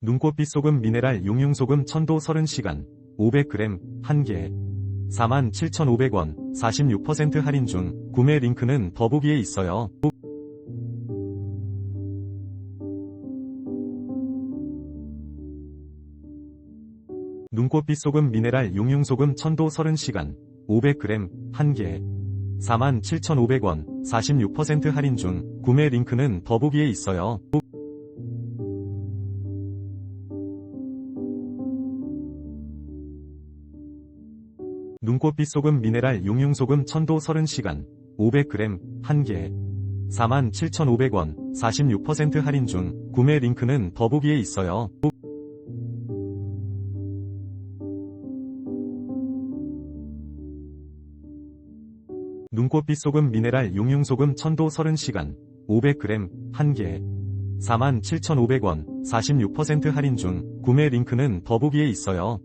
눈꽃빛 소금 미네랄 용융 소금 천도 30시간 500g 1개 47,500원 46% 할인 중 구매 링크는 더보기에 있어요. 눈꽃빛 소금 미네랄 용융 소금 천도 30시간 500g 1개 47,500원 46% 할인 중 구매 링크는 더보기에 있어요. 눈꽃빛 소금 미네랄 용융 소금 천도 30시간 500g 1개 47,500원 46% 할인 중 구매 링크는 더보기에 있어요. 눈꽃빛 소금 미네랄 용융 소금 천도 30시간 500g 1개 47,500원 46% 할인 중 구매 링크는 더보기에 있어요.